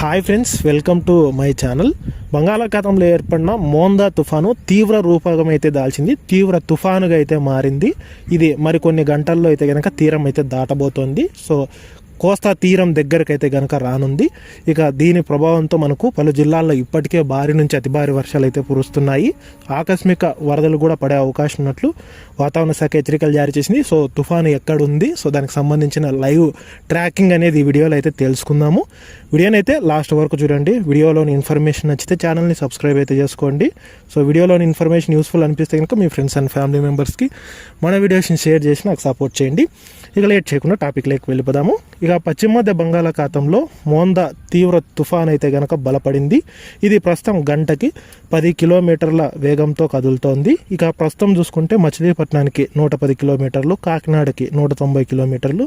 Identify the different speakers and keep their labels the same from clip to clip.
Speaker 1: Hi friends welcome to my channel బంగాళాఖాతంలో ఏర్పడిన మోందా తుఫాను తీవ్ర రూపకం అయితే దాల్చింది తీవ్ర తుఫానుగా అయితే మారింది. ఇది మరికొన్ని గంటల్లో అయితే కనుక తీరం అయితే దాటబోతోంది. సో కోస్తా తీరం దగ్గరకైతే అయితే కనుక రానుంది. ఇక దీని ప్రభావంతో మనకు పలు జిల్లాల్లో ఇప్పటికే భారీ నుంచి అతి భారీ వర్షాలు అయితే కురుస్తున్నాయి. ఆకస్మిక వరదలు కూడా పడే అవకాశం ఉన్నట్లు వాతావరణ శాఖ హెచ్చరికలు జారీ చేసింది. సో తుఫాను ఎక్కడుంది? సో దానికి సంబంధించిన లైవ్ ట్రాకింగ్ అనేది ఈ వీడియోలో అయితే తెలుసుకుందాము. వీడియోని అయితే లాస్ట్ వరకు చూడండి. వీడియోలోని ఇన్ఫర్మేషన్ నచ్చితే ఛానల్ని సబ్స్క్రైబ్ అయితే చేసుకోండి. సో వీడియోలోని ఇన్ఫర్మేషన్ యూస్ఫుల్ అనిపిస్తే కనుక మీ ఫ్రెండ్స్ అండ్ ఫ్యామిలీ మెంబర్స్కి మన వీడియోస్ని షేర్ చేసి నాకు సపోర్ట్ చేయండి. ఇక లేట్ చేయకుండా టాపిక్ లేక వెళ్ళిపోదాము. ఇక ఇక పశ్చిమ మధ్య బంగాళాఖాతంలో మోందా తీవ్ర తుఫాన్ అయితే గనక బలపడింది. ఇది ప్రస్తుతం గంటకి పది కిలోమీటర్ల వేగంతో కదులుతోంది. ఇక ప్రస్తుతం చూసుకుంటే మచిలీపట్నానికి నూట పది కిలోమీటర్లు కాకినాడకి నూట తొంభై కిలోమీటర్లు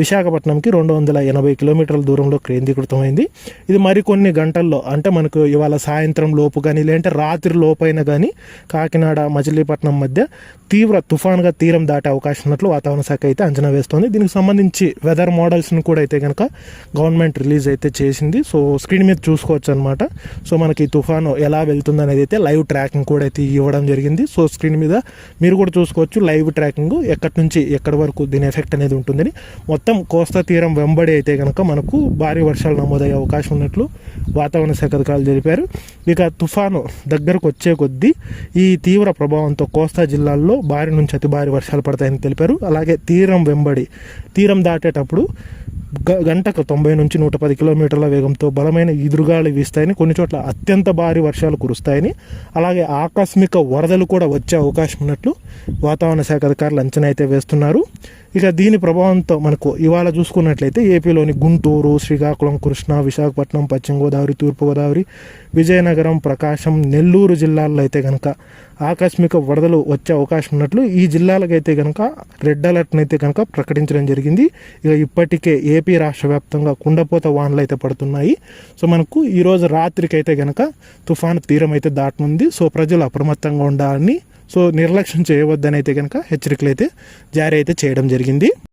Speaker 1: విశాఖపట్నంకి రెండు వందల ఎనభై కిలోమీటర్ల దూరంలో కేంద్రీకృతమైంది. ఇది మరికొన్ని గంటల్లో అంటే మనకు ఇవాళ సాయంత్రం లోపు కానీ లేదంటే రాత్రి లోపైన కానీ కాకినాడ మచిలీపట్నం మధ్య తీవ్ర తుఫాన్గా తీరం దాటే అవకాశం ఉన్నట్లు వాతావరణ శాఖ అయితే అంచనా వేస్తోంది. దీనికి సంబంధించి వెదర్ మోడల్స్ మోడల్స్ని కూడా అయితే కనుక గవర్నమెంట్ రిలీజ్ అయితే చేసింది. సో స్క్రీన్ మీద చూసుకోవచ్చు అనమాట సో మనకి తుఫాను ఎలా వెళ్తుంది అనేది అయితే లైవ్ ట్రాకింగ్ కూడా అయితే ఇవ్వడం జరిగింది. సో స్క్రీన్ మీద మీరు కూడా చూసుకోవచ్చు లైవ్ ట్రాకింగ్ ఎక్కడి నుంచి ఎక్కడి వరకు దీని ఎఫెక్ట్ అనేది ఉంటుందని. మొత్తం కోస్తా తీరం వెంబడి అయితే కనుక మనకు భారీ వర్షాలు నమోదయ్యే అవకాశం ఉన్నట్లు వాతావరణ శాఖ అధికారులు తెలిపారు. ఇక తుఫాను దగ్గరకు వచ్చే కొద్దీ ఈ తీవ్ర ప్రభావంతో కోస్తా జిల్లాల్లో భారీ నుంచి అతి భారీ వర్షాలు పడతాయని తెలిపారు. అలాగే తీరం వెంబడి తీరం దాటేటప్పుడు గంటకు తొంభై నుంచి నూట పది కిలోమీటర్ల వేగంతో బలమైన ఎదురుగాలు వీస్తాయని కొన్ని చోట్ల అత్యంత భారీ వర్షాలు కురుస్తాయని అలాగే ఆకస్మిక వరదలు కూడా వచ్చే అవకాశం ఉన్నట్లు వాతావరణ శాఖ అధికారులు అంచనా అయితే వేస్తున్నారు. ఇక దీని ప్రభావంతో మనకు ఇవాళ చూసుకున్నట్లయితే ఏపీలోని గుంటూరు శ్రీకాకుళం కృష్ణా విశాఖపట్నం పశ్చిమ గోదావరి తూర్పుగోదావరి విజయనగరం ప్రకాశం నెల్లూరు జిల్లాల్లో అయితే కనుక ఆకస్మిక వరదలు వచ్చే అవకాశం ఉన్నట్లు ఈ జిల్లాలకైతే కనుక రెడ్ అలర్ట్ని అయితే కనుక ప్రకటించడం జరిగింది. ఇక ఇప్పటికే ఏపీ రాష్ట్ర వ్యాప్తంగా కుండపోత వానలు అయితే పడుతున్నాయి. సో మనకు ఈరోజు రాత్రికి అయితే కనుక తుఫాను తీరం అయితే దాటనుంది. సో ప్రజలు అప్రమత్తంగా ఉండాలని సో నిర్లక్ష్యం చేయవద్దనైతే కనుక హెచ్చరికలు అయితే జారీ అయితే చేయడం జరిగింది.